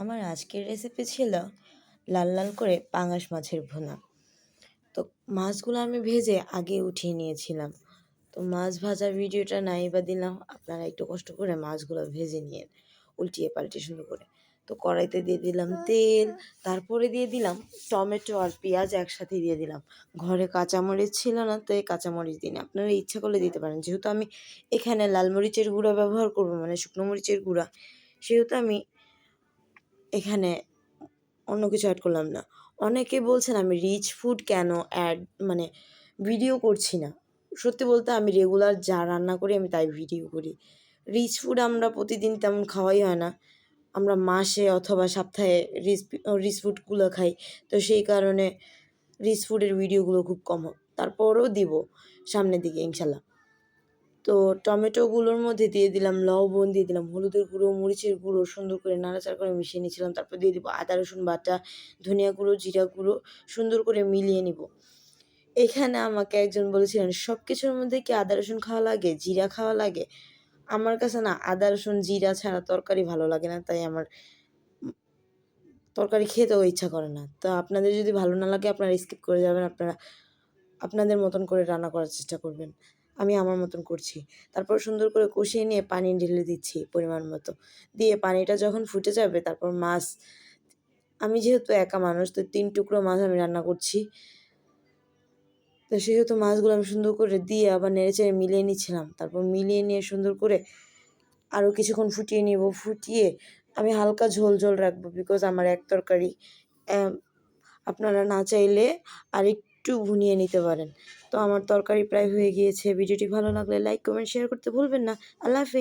আমার আজকের রেসিপি ছিল লাল লাল করে পাঙাশ মাছের ভুনা। তো মাছগুলো আমি ভেজে আগে উঠিয়ে নিয়েছিলাম। তো মাছ ভাজার ভিডিওটা নাই বা দিলাম, আপনারা একটু কষ্ট করে মাছগুলো ভেজে নিয়ে উল্টিয়ে পাল্টে সুন্দর করে। তো কড়াইতে দিয়ে দিলাম তেল, তারপরে দিয়ে দিলাম টমেটো আর পেঁয়াজ একসাথে দিয়ে দিলাম। ঘরে কাঁচামরিচ ছিল না, তো এই কাঁচামরিচ দিন। আপনারা ইচ্ছা করলে দিতে পারেন। যেহেতু আমি এখানে লাল মরিচের গুঁড়া ব্যবহার করব মানে শুকনো মরিচের গুঁড়া, সেহেতু আমি এখানে অন্য কিছু অ্যাড করলাম না। অনেকে বলছেন, আমি রিচ ফুড কেন অ্যাড মানে ভিডিও করছি না? সত্যি বলতে আমি রেগুলার যা রান্না করি, আমি তাই ভিডিও করি। রিচ ফুড আমরা প্রতিদিন তেমন খাওয়াই হয় না। আমরা মাসে অথবা সপ্তাহে রিচ রিচ ফুডগুলো খাই। তো সেই কারণে রিচ ফুডের ভিডিওগুলো খুব কম তারপরেও দিব সামনের দিকে, ইনশাল্লাহ। তো টমেটোগুলোর মধ্যে দিয়ে দিলাম, লবণ দিয়ে দিলাম, হলুদের গুঁড়ো, মরিচের গুঁড়ো, সুন্দর করে নাড়াচাড়া করে মিশিয়ে নিয়েছিলাম। তারপর দিয়ে দিব আদা, রসুন বাটা, ধনিয়া গুঁড়ো, জিরা গুঁড়ো, সুন্দর করে মিলিয়ে নিব। এখানে আমাকে একজন বলেছিলেন সব কিছুর মধ্যে কি আদা, রসুন খাওয়া লাগে? জিরা খাওয়া লাগে? আমার কাছে না, আদা, রসুন, জিরা ছাড়া তরকারি ভালো লাগে না, তাই আমার তরকারি খেতেও ইচ্ছা করে না। তো আপনাদের যদি ভালো না লাগে, আপনারা স্কিপ করে যাবেন, আপনারা, আপনাদের মতন করে রান্না করার চেষ্টা করবেন। আমি আমার মতন করছি। তারপর সুন্দর করে কষিয়ে নিয়ে পানি ঢেলে দিচ্ছি পরিমাণ মতো। দিয়ে পানিটা যখন ফুটে যাবে, তারপর মাছ, আমি যেহেতু একা মানুষ, তো তিন টুকরো মাছ আমি রান্না করছি। তো সেহেতু মাছগুলো আমি সুন্দর করে দিয়ে আবার নেড়ে চেড়ে মিলিয়ে নিচ্ছিলাম। তারপর মিলিয়ে নিয়ে সুন্দর করে আরও কিছুক্ষণ ফুটিয়ে নিব। ফুটিয়ে আমি হালকা ঝোল ঝোল রাখব বিকজ আমার এক তরকারি আপনারা না চাইলে আর একটু ভুনিয়ে নিতে পারেন। তো আমার তরকারি প্রায় হয়ে গিয়েছে। ভিডিওটি ভালো লাগলে লাইক কমেন্ট শেয়ার করতে ভুলবেন না। আল্লাহ হাফেজ।